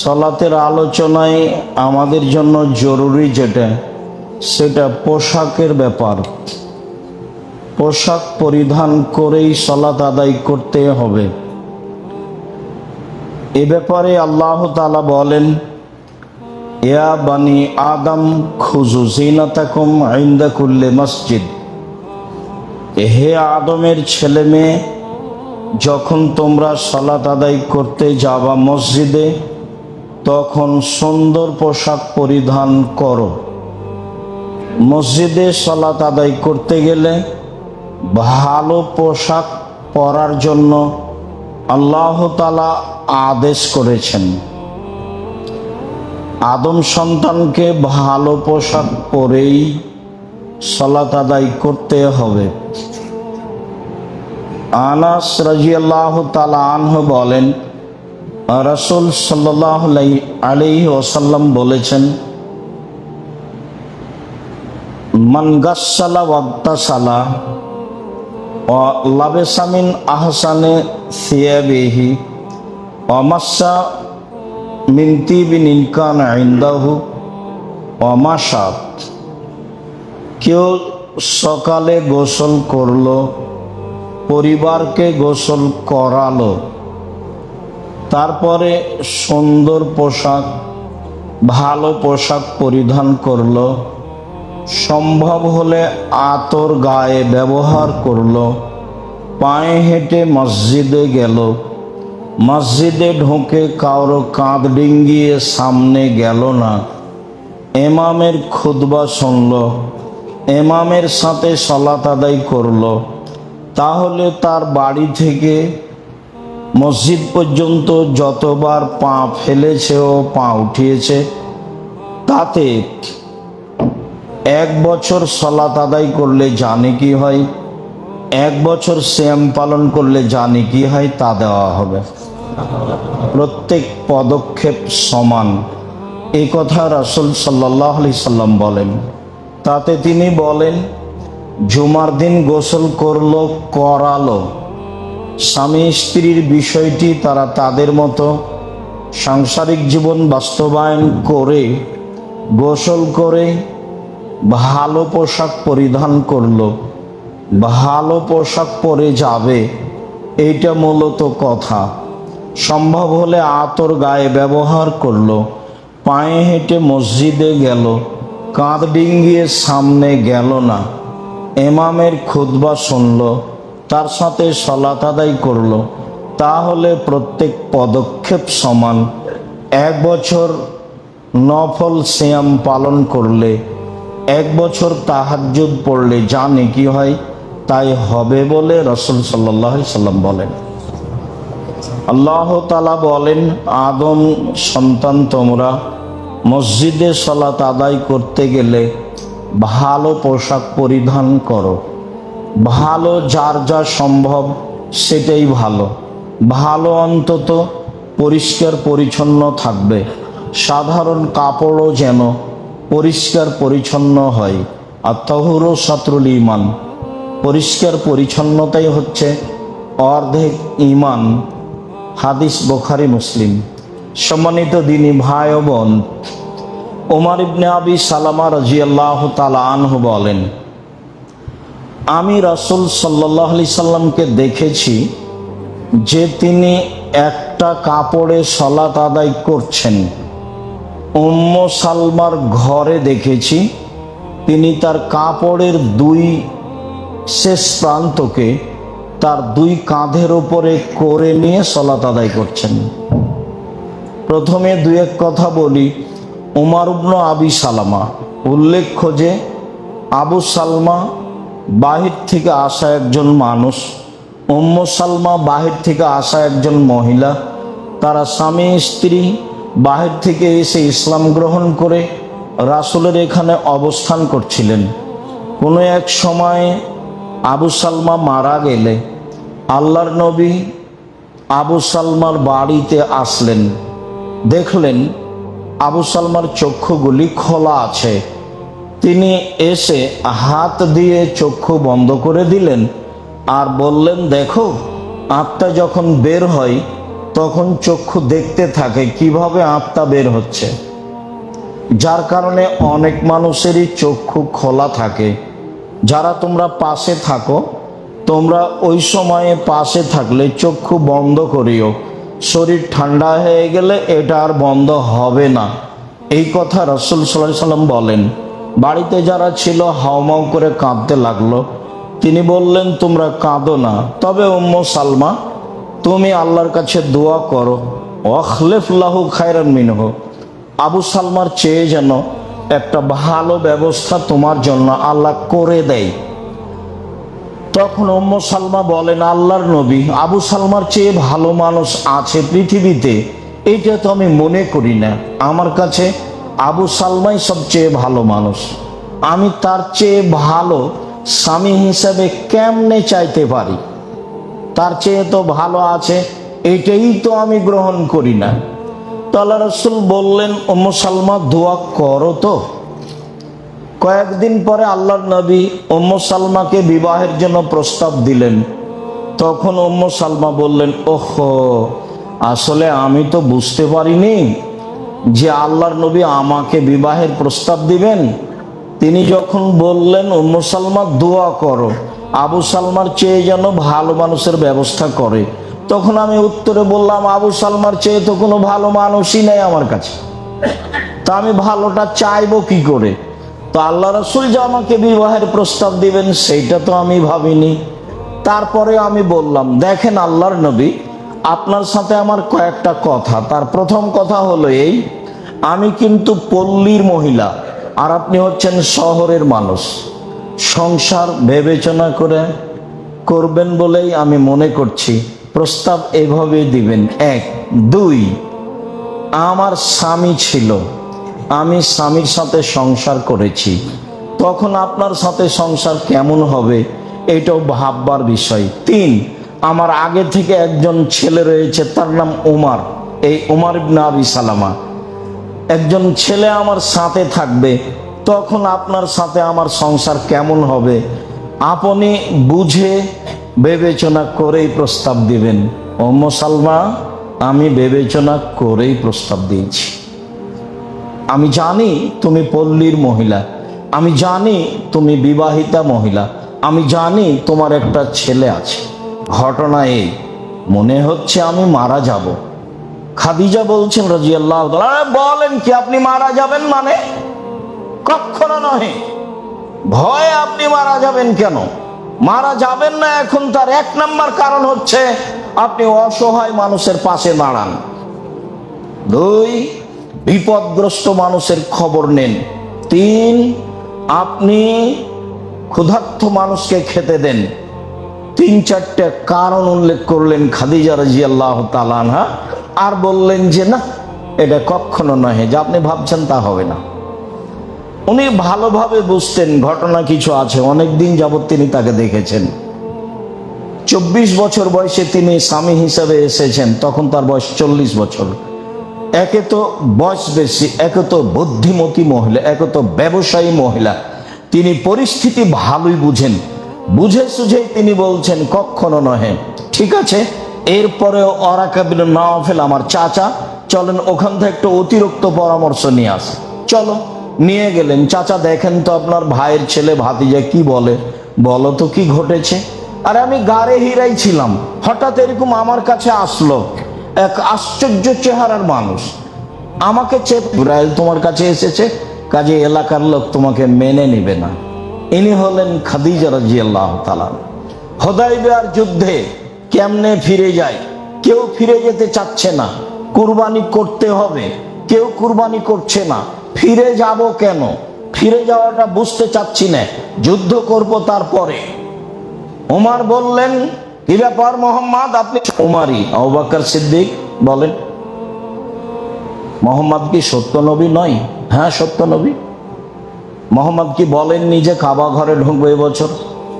সলাতের আলোচনায় আমাদের জন্য জরুরি যেটা, সেটা পোশাকের ব্যাপার। পোশাক পরিধান করেই সালাত আদায় করতে হবে। এ ব্যাপারে আল্লাহ তালা বলেন, ইয়া বানি আদম খুজু জিনাতাকুম আইন্দা কুল্লে মসজিদ। হে আদমের ছেলে মেয়ে যখন তোমরা সালাত আদায় করতে যাবা মসজিদে তখন সুন্দর পোশাক পরিধান করো। মসজিদে সালাত আদায় করতে গেলে ভালো পোশাক পরার জন্য আল্লাহ তালা আদেশ করেছেন। আদম সন্তানকে ভালো পোশাক পরেই সালাত আদায় করতে হবে। আনাস রাজিয়াল্লাহ তালা আনহ বলেন রসুল সাল্লাহ আলি ওসাল্লাম বলেছেন, মান গাসালা ওয়াদ্দাসালা ও লাবেসামিন আহসানে সিয়াবেহি অমাসা মিনতি বিন ইনকান আইন্দাহু অমাসাত কেউ সকালে গোসল করল, পরিবারকে গোসল করালো তারপরে সুন্দর পোশাক, ভালো পোশাক পরিধান করল। সম্ভব হলে আতর গায়ে ব্যবহার করল। পায়ে হেঁটে মসজিদে গেল। মসজিদে ঢুকে কারও কাঁধ ডিঙ্গিয়ে সামনে গেল না। এমামের খুদবা শুনল। এমামের সাথে সলাত আদায় করল। তাহলে তার বাড়ি থেকে মসজিদ পর্যন্ত যতবার পা ফেলেছে ও পা উঠিয়েছে, তাতে এক বছর সলাত আদায় করলে জানে কি হয়, এক বছর শ্যাম পালন করলে জানে কি হয়, তা দেওয়া হবে। প্রত্যেক পদক্ষেপ সমান। এই কথা রাসুল সাল্লাহ আলি সাল্লাম বলেন। তাতে তিনি বলেন, জুমার দিন গোসল করল, করালো। স্বামী স্ত্রীর বিষয়টি তারা তাদের মতো সাংসারিক জীবন বাস্তবায়ন করে, গোসল করে, ভালো পোশাক পরিধান করল। ভালো পোশাক পরে যাবে, এইটা মূলত কথা। সম্ভব হলে আতর গায়ে ব্যবহার করল, পায়ে হেঁটে মসজিদে গেল, কাঁধ ডিঙ্গিয়ে সামনে গেল না। এমামের খুদবা শুনল তার সাথে সলাত আদায় করল। তাহলে প্রত্যেক পদক্ষেপ সমান। এক বছর নফল সিয়াম পালন করলে, এক বছর তাহাজ্জুদ পড়লে জানে কি হয়, তাই হবে বলে রসুল সাল্লাহ সাল্লাম বলেন। আল্লাহ তালা বলেন, আদম সন্তান তোমরা মসজিদে সলাত আদায় করতে গেলে ভালো পোশাক পরিধান করো। ভালো, যার যা সম্ভব সেটাই ভালো। ভালো অন্তত পরিষ্কার পরিচ্ছন্ন থাকবে। সাধারণ কাপড়ও যেন পরিষ্কার পরিচ্ছন্ন হয়। আর তহুর সাতরুল ইমান। পরিষ্কার পরিচ্ছন্নতাই হচ্ছে অর্ধেক ইমান। হাদিস বোখারি, মুসলিম। সম্মানিত দিনী ভাই ও বোন, ওমর ইবনে আবি সালামা রাজিয়াল্লাহ তালা আনহু বলেন আমি রাসুল সাল্লাহ সাল্লামকে দেখেছি যে তিনি একটা কাপড়ে সলাত আদায় করছেন। উম্ম সালমার ঘরে দেখেছি তিনি তার কাপড়ের দুই শেষ প্রান্তকে তার দুই কাঁধের ওপরে করে নিয়ে সলাত আদায় করছেন। প্রথমে দুই এক কথা বলি, উমার উবন আবি সালামা, উল্লেখ্য যে আবু সালমা বাহির থেকে আসা একজন মানুষ, উম্ম সালমা বাহির থেকে আসা একজন মহিলা, তারা স্বামী, স্ত্রী বাহির থেকে এসে ইসলাম গ্রহণ করে রাসুলের এখানে অবস্থান করছিলেন। কোনো এক সময়ে আবু সালমা মারা গেলে আল্লাহর নবী আবু সালমার বাড়িতে আসলেন। দেখলেন আবু সালমার চক্ষুগুলি খোলা আছে। তিনি এসে হাত দিয়ে চক্ষু বন্ধ করে দিলেন আর বললেন, দেখো, আত্মা যখন বের হয়, তখন চক্ষু দেখতে থাকে কীভাবে আত্মা বের হচ্ছে। যার কারণে অনেক মানুষেরই চক্ষু খোলা থাকে। যারা তোমরা পাশে থাকো, তোমরা ওই সময়ে পাশে থাকলে চক্ষু বন্ধ করিও। শরীর ঠান্ডা হয়ে গেলে এটা আর বন্ধ হবে না। এই কথা রসুল সাল্লাহ সাল্লাম বলেন। বাড়িতে যারা ছিল হাওমাও করে কাঁদতে লাগল। তিনি বললেন, তোমরা কাঁদো না। তবে উম্ম সালমা, তুমি আল্লাহর কাছে দোয়া করো। অখলেফ লাহু খায়রান মিনহ। আবু সালমার চেয়ে যেন একটা ভালো ব্যবস্থা তোমার জন্য আল্লাহ করে দেয়। তখন উম্ম সালমা বলেন, আল্লাহর নবী, আবু সালমার চেয়ে ভালো মানুষ আছে পৃথিবীতে। এটা তো আমি মনে করি না। আমার কাছে আবু সালমাই সবচেয়ে ভালো মানুষ। আমি তার চেয়ে ভালো স্বামী হিসেবে কেমনে চাইতে পারি? তার চেয়ে তো ভালো আছে, এটাই তো আমি গ্রহণ করি না। তো আল্লাহ রসুল বললেন, উম্ম সালমা, দোয়া করো তো। কয়েকদিন পরে আল্লাহর নবী উম্ম সালমাকে বিবাহের জন্য প্রস্তাব দিলেন। তখন উম্ম সালমা বললেন, ওহ, আসলে আমি তো বুঝতে পারিনি যে আল্লাহর নবী আমাকে বিবাহের প্রস্তাব দিবেন, তিনি যখন বললেন, উম্ম সালমা, দোয়া করো। আবু সালমার চেয়ে যেন ভালো মানুষের ব্যবস্থা করে। তখন আমি উত্তরে বললাম, আবু সালমার চেয়ে তো কোনো ভালো মানুষই নেই আমার কাছে। তা আমি ভালোটা চাইব কি করে? তো আল্লাহ রসুল যে আমাকে বিবাহের প্রস্তাব দিবেন, সেইটা তো আমি ভাবিনি। তারপরে আমি বললাম, দেখেন আল্লাহর নবী আপনার সাথে আমার কয়েকটা কথা। তার প্রথম কথা হলো এই, আমি কিন্তু পল্লীর মহিলা, আর আপনি হচ্ছেন শহরের মানুষ। সংসার বিবেচনা করে করবেন বলেই আমি মনে করছি। প্রস্তাব এভাবে দিবেন। এক, দুই, আমার স্বামী ছিল, আমি স্বামীর সাথে সংসার করেছি। তখন আপনার সাথে সংসার কেমন হবে, এটাও ভাববার বিষয়। তিন আমার আগে থেকে একজন ছেলে রয়েছে, তার নাম উমার। এই উমার ইবনে আবি সালামা। একজন ছেলে আমার সাথে থাকবে, তখন আপনার সাথে আমার সংসার কেমন হবে? আপনি বুঝে বিবেচনা করেই প্রস্তাব দিবেন। ওম্ম সালমা আমি বিবেচনা করেই প্রস্তাব দিয়েছি। আমি জানি তুমি পল্লীর মহিলা। আমি জানি তুমি বিবাহিতা মহিলা। আমি জানি তোমার একটা ছেলে আছে। ঘটনা এই মনে হচ্ছে আমি মারা যাব। খাদিজা বলছেন রাজিয়াল্লাহ বলেন কি আপনি মারা যাবেন মানে? কখনো নহে। ভয়ে আপনি মারা যাবেন কেন? মারা যাবেন না এখন তার এক নাম্বার কারণ হচ্ছে আপনি অসহায় মানুষের পাশে দাঁড়ান। দুই, বিপদগ্রস্ত মানুষের খবর নেন। তিন, আপনি ক্ষুধার্থ মানুষকে খেতে দেন। তিন চারটে কারণ উল্লেখ করলেন খাদিজা রাজি আল্লাহ তালানহা আর বললেন যে, না, এটা কখনো নহে, যে আপনি ভাবছেন তা হবে না। উনি ভালোভাবে বুঝতেন ঘটনা কিছু আছে, অনেক দিন যাবৎ তিনি তাকে দেখেছেন। চব্বিশ বছর বয়সে তিনি স্বামী হিসাবে এসেছেন, তখন তার বয়স চল্লিশ বছর। একে তো বয়স বেশি, একে তো বুদ্ধিমতী মহিলা, একে তো ব্যবসায়ী মহিলা। তিনি পরিস্থিতি ভালোই বুঝেন। বুঝে সুঝেই তিনি বলছেন, কখনো নহে। ঠিক আছে, এরপরেও অরাকাবিল নওয়াফেল আমার চাচা। চলেন ওখান থেকে একটু অতিরিক্ত পরামর্শ নিয়ে আস। চলো, নিয়ে গেলেন। চাচা, দেখেন তো আপনার ভাইয়ের ছেলে ভাতিজা কি বলে? বলো তো, কি ঘটেছে? আর, আমি গাড়ে হিরাই ছিলাম। হঠাৎ এরকম আমার কাছে আসলো, এক আশ্চর্য চেহারার মানুষ। আমাকে চেপ তোমার কাছে এসেছে, কাজে এলাকার লোক তোমাকে মেনে নিবে না। ইনি হলেন খাদিজা রাজি আল্লাহ তালান হদাইবিয়ার যুদ্ধে কেমনে ফিরে যায়? কেউ ফিরে যেতে চাচ্ছে না। কুরবানি করতে হবে। কেউ কুরবানি করছে না। ফিরে যাব কেন? ফিরে যাওয়াটা বুঝতে চাচ্ছি না। যুদ্ধ করব তারপরে। ওমার বললেন, কি ব্যাপার মোহাম্মদ? আপনি উমারি আবাকার সিদ্দিক বলেন, মোহাম্মদ কি সত্য নবী নয়? হ্যাঁ সত্য নবী। মোহাম্মদ কি বলেননি যে কাবা ঘরে ঢুকবে এবছর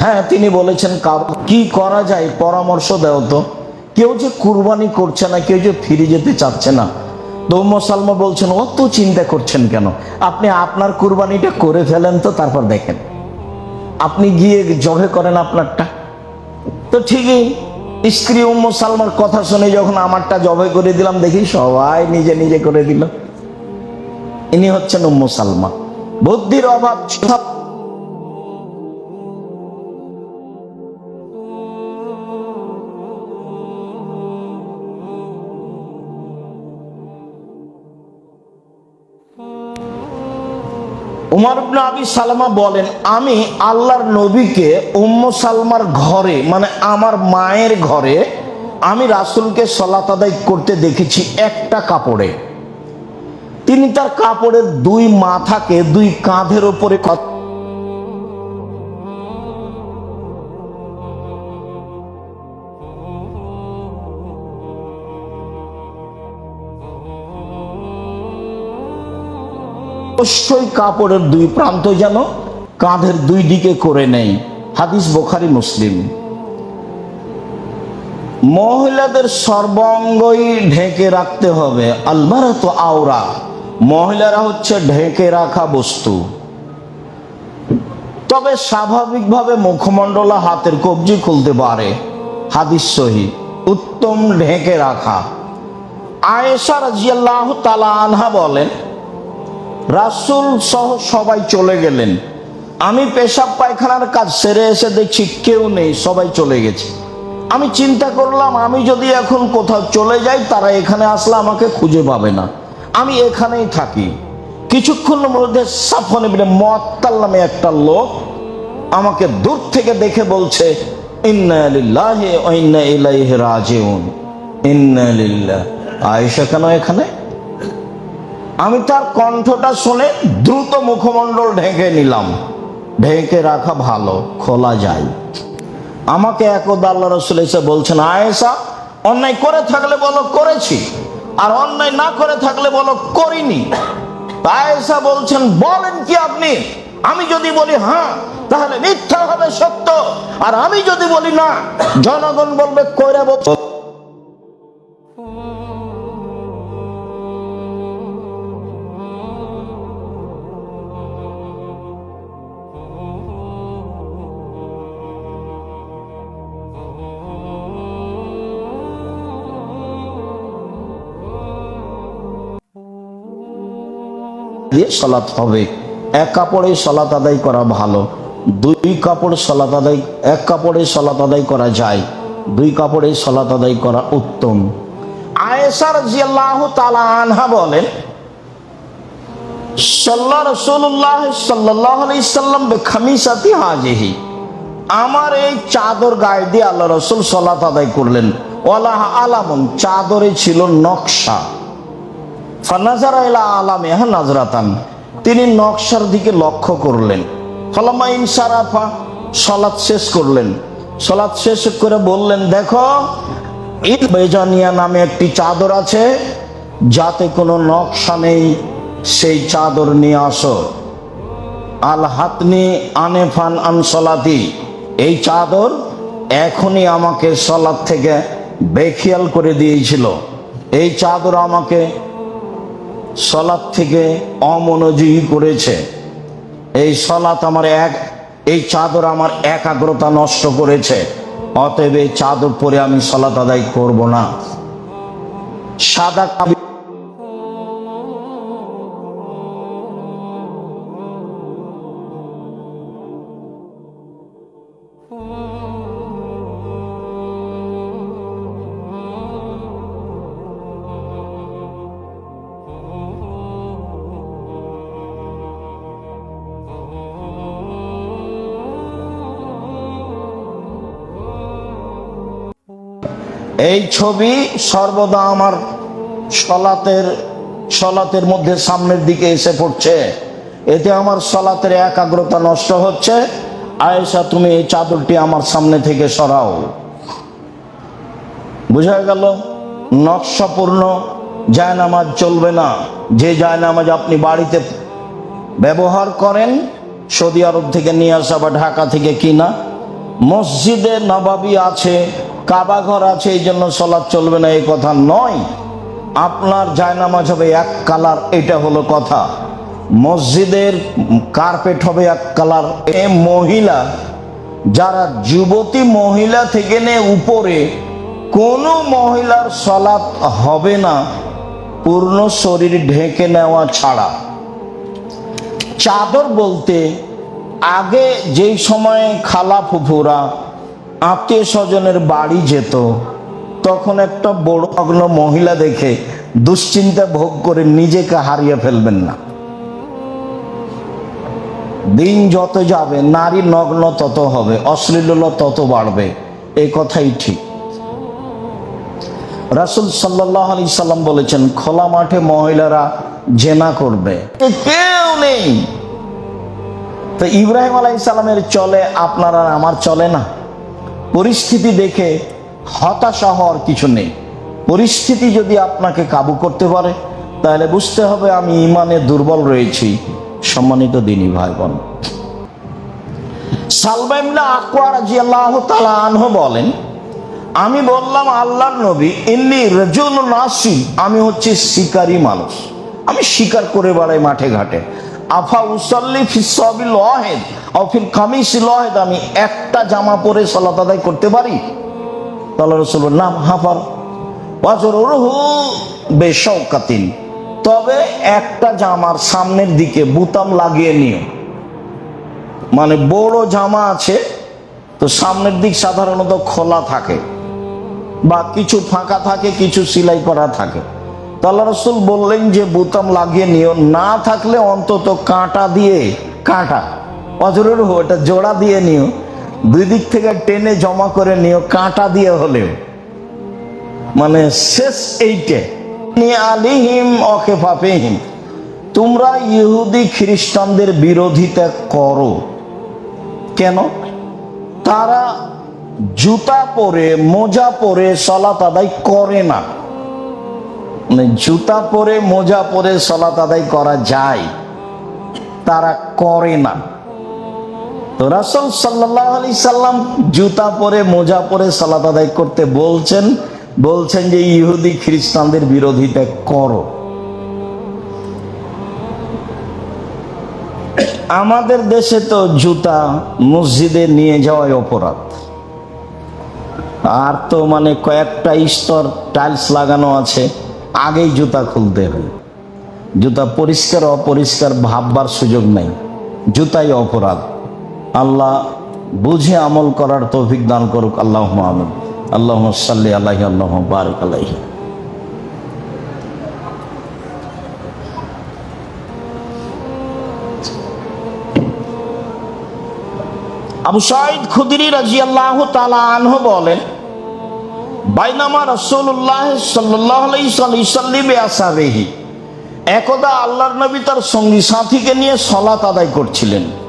হ্যাঁ তিনি বলেছেন কাবা। কি করা যায়? পরামর্শ দেও তো। কেউ যে কুরবানি করছে না, কেউ যে ফিরে যেতে চাচ্ছে না। দৌম সালমা বলছেন, অত চিন্তা করছেন কেন? আপনি আপনার কুরবানিটা করে ফেলেন তো, তারপর দেখেন। আপনি গিয়ে জবে করেন আপনারটা। তো ঠিকই, স্ত্রী উম্ম সালমার কথা শুনে যখন আমারটা জবে করে দিলাম, দেখি সবাই নিজে নিজে করে দিল। ইনি হচ্ছেন উম্ম সালমা। বুদ্ধির অভাব। উমর আবি সালমা বলেন, আমি আল্লাহর নবীকে উম্ম সালমার ঘরে মানে আমার মায়ের ঘরে, আমি রাসূলকে সলাত আদায় করতে দেখেছি একটা কাপড়ে তিনি তার কাপড়ের দুই মাথাকে দুই কাঁধের ওপরে অবশ্যই কাপড়ের দুই প্রান্ত যেন কাঁধের দুই দিকে করে নেই হাদিস বোখারি, মুসলিম। মহিলাদের সর্বাঙ্গই ঢেকে রাখতে হবে। আলমারা তো আওরা। মহিলারা হচ্ছে ঢেকে রাখা বস্তু। তবে স্বাভাবিকভাবে মুখমণ্ডলা হাতের কবজি খুলতে পারে। হাদিস সহি, উত্তম ঢেকে রাখা। আয়েশা রাজিয়াল্লাহ তালা আনহা বলেন, রাসূল সহ সবাই চলে গেলেন। আমি পেশাব পায়খানার কাজ সেরে এসে দেখছি কেউ নেই, সবাই চলে গেছে। আমি চিন্তা করলাম, আমি যদি এখন কোথাও চলে যাই, তারা এখানে আসলে আমাকে খুঁজে পাবে না। আমি এখানেই থাকি। কিছুক্ষণের মধ্যে সাফন ইবনে মুআত্তাল নামে একটা লোক আমাকে দূর থেকে দেখে বলছে, ইন্না লিল্লাহি ওয়া ইন্না ইলাইহি রাজিউন। ইন্না লিল্লাহ। আয়েশা, কেন এখানে? আমি তার কণ্ঠটা শুনে দ্রুত মুখমণ্ডল ঢেকে নিলাম। ঢেকে রাখা ভালো, খোলা যায়। আমাকে একদা আল্লাহ রসুল এসে বলছেন, আয়েশা, অন্যায় করে থাকলে বলো, করেছি। আর অন্যায় না করে থাকলে বলো, করিনি। পায়েসা বলছেন, বলেন কি আপনি? আমি যদি বলি হ্যাঁ তাহলে মিথ্যা হবে সত্য। আর আমি যদি বলি, না, জনগণ বলবে, কইরা বল দিয়ে সলাৎ হবে। এক কাপড়ে সলাৎ আদায় করা ভালো, দুই কাপড় সলাৎ আদায়, এক কাপড়ে সলাৎ আদায় করা যায়, দুই কাপড়ে সলাৎ আদায় করা উত্তম। আয়েশা রাদিয়াল্লাহু তাআলা আনহা বলেন সাল্লাহ রাসূলুল্লাহ সাল্লাল্লাহু আলাইহি সাল্লাম বিখামিসাতি হাজিহি। আমার এই চাদর গায়ে দিয়ে আল্লাহ রসুল সলাত আদায় করলেন। ওয়ালাহ আলামুন, চাদরে ছিল নকশা। ফানাজারা ইলা আলামিহা নাজরাতান। তিনি নকশার দিকে লক্ষ্য করলেন। ফলামা ইনসারাফা সলাৎ শেষ করলেন। সলাৎ শেষ করে বললেন, দেখো, ঈদ বেজানিয়া নামে একটি চাদর আছে। যাতে কোনো নকশা নেই, সেই চাদর নিয়ে আসো। আল হাতনি আনেফান আন সলাতি। এই চাদর এখনই আমাকে সলাৎ থেকে বেখিয়াল করে দিয়েছিল। এই চাদর আমাকে সলাৎ থেকে অমনোযোগী করেছে। এই সলাত আমার এক, এই চাদর আমার একাগ্রতা নষ্ট করেছে। অতএব এই চাদর পরে আমি সলাত আদায় করব না। সাদা এই ছবি সর্বদা আমার সলাতের সলাতের মধ্যে সামনের দিকে এসে পড়ছে। এতে আমার সলাতের একাগ্রতা নষ্ট হচ্ছে। আয়েশা, তুমি এই চাদরটি আমার সামনে থেকে সরাও। বোঝা গেল? নকশাপূর্ণ, জায়নামাজ চলবে না। যে জায়নামাজ আপনি বাড়িতে ব্যবহার করেন, সৌদি আরব থেকে নিয়ে আসা বা ঢাকা থেকে কিনা, মসজিদে নবাবি আছে কাবা ঘর আছে, এই জন্য সলাৎ চলবে না, এই কথা নয়। আপনার জায়নামাজ হবে এক কালার, এটা হলো কথা। মসজিদের কার্পেট হবে এক কালার। এ মহিলা, যারা যুবতী মহিলা থেকে নে উপরে, কোনো মহিলার সলাৎ হবে না, পূর্ণ শরীর ঢেকে নেওয়া ছাড়া। চাদর বলতে, আগে যেই সময়ে খালা ফুফুরা আত্মীয় স্বজনের বাড়ি যেত, তখন একটা বড় অগ্ন মহিলা দেখে দুশ্চিন্তা ভোগ করে নিজেকে হারিয়ে ফেলবেন না। দিন যত যাবে, নারী নগ্ন তত হবে, অশ্লীলতা তত বাড়বে এই কথাই ঠিক। রাসুল সাল্লাহ আলি সাল্লাম বলেছেন, খোলা মাঠে মহিলারা জেনা করবে। কেউ নেই। তো ইব্রাহিম আলাই সালামের চলে আপনারা আমার চলে না? পরিস্থিতি দেখে হতাশা হওয়ার কিছু নেই। পরিস্থিতি যদি আপনাকে কাবু করতে পারে, তাহলে বুঝতে হবে আমি ইমানে দুর্বল রয়েছি। সম্মানিত দিনী ভাই বোন সালবাইমনা আল্লাহ তালা আনহ বলেন, আমি বললাম, আল্লাহর নবী, ইন্নি রজুল নাসি আমি হচ্ছে শিকারী মানুষ। আমি শিকার করে বেড়াই মাঠে ঘাটে। আফা উসাল্লি ফিসবিল ওয়াহেদ অফিল কামিস লহেদ, আমি একটা জামা পরে সালাত আদায় করতে পারি? তাল্লা রসুল নাম হাফার। ওয়াজর রুহু বেশকাতিন তবে একটা জামার সামনের দিকে বুতাম লাগিয়ে নিও। মানে বড় জামা আছে, তো সামনের দিক সাধারণত খোলা থাকে, বা কিছু ফাঁকা থাকে, কিছু সেলাই করা থাকে। তো আল্লাহ রসুল বললেন যে, বোতাম লাগিয়ে নিও। না থাকলে অন্তত কাঁটা দিয়ে, কাঁটা, অজরের হো, এটা জোড়া দিয়ে নিও। দুই দিক থেকে টেনে জমা করে নিও, কাঁটা দিয়ে হলেও। মানে শেষ এইটে। আলিহিম অখেফাফেহিম তোমরা ইহুদি খ্রিস্টানদের বিরোধিতা করো। কেন? তারা জুতা পরে, মোজা পরে সলাত আদায় করে না। জুতা পরে মোজা পরে সলাত আদায় করা যায়, তারা করে না। তো রাসুল সাল্লাহ আলি সাল্লাম জুতা পরে, মোজা পরে সালাত আদায় করতে বলছেন বলছেন যে ইহুদি খ্রিস্টানদের বিরোধিতা করো। আমাদের দেশে তো জুতা মসজিদে নিয়ে যাওয়াই অপরাধ। আর তো মানে কয়েকটা স্তর টাইলস লাগানো আছে। আগেই জুতা খুলতে হয়। জুতা পরিষ্কার অপরিষ্কার ভাববার সুযোগ নেই। জুতাই অপরাধ। আল্লাহ বুঝে আমল করার তৌফিক দান করুক। আল্লাহ আমিন। আল্লাহ সাল্লি আল্লাহ আল্লাহ বারক আলাইহি। আবু সাইদ খুদরি রাজি আল্লাহ তালা আনহ বলেন বাইনামা রসুল্লাহ সাল্লাহ আসাবেহি একদা আল্লাহর নবী তার সঙ্গী সাথীকে নিয়ে সলাত আদায় করছিলেন।